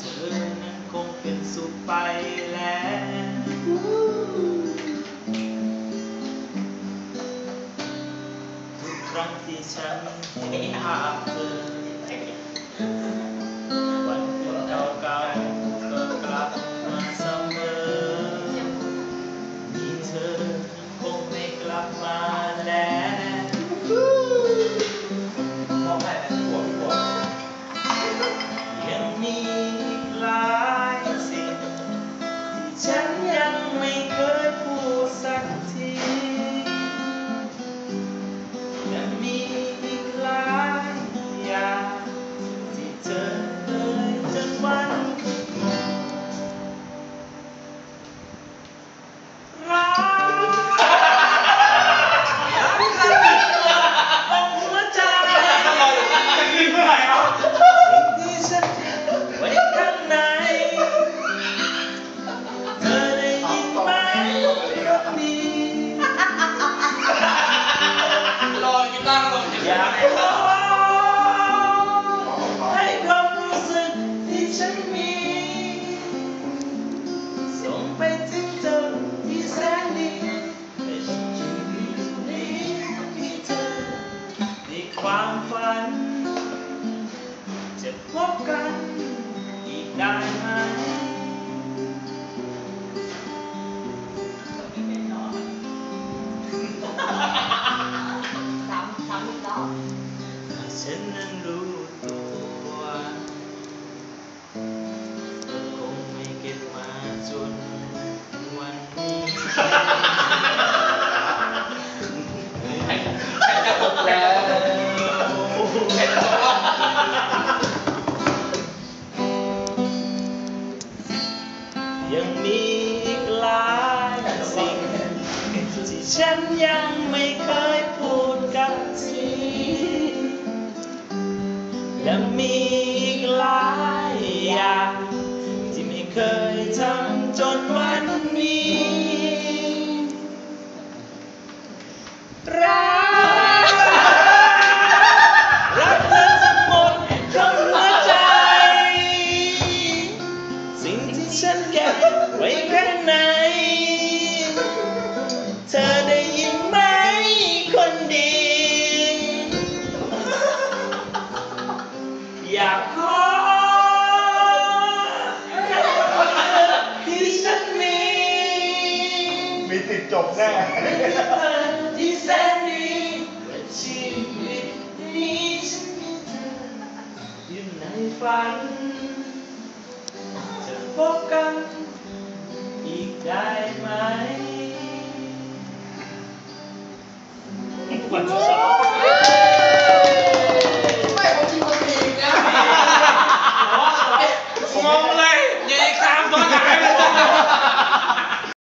เธอนั้นคงเป็นสุขไปแล้วทุกครั้งที่ฉันเห็นภาพเธอวันคืนเก่าๆก็กลับมาเสมอที่เธอคงไม่กลับมาแล้ว ความฝันจะพบกัน ฉันนั้นรู้ตัว คงไม่เก็บมาจนวันนี้จะตกแล้วยังมีอีกหลายสิ่งที่ฉันยังไม่เคย และมีอีกหลายอย่าง ที่ไม่เคยทำจนวันนี้ รัก รักเธอทั้งหมดทั้งหัวใจ สิ่งที่ฉันเก็บไว้ข้างใน จบแน่ที่แสนดีว่าชีวิตนี้ฉันมีเธออยู่ในฝัน จะพบกันอีกได้ไหมวันสุดท้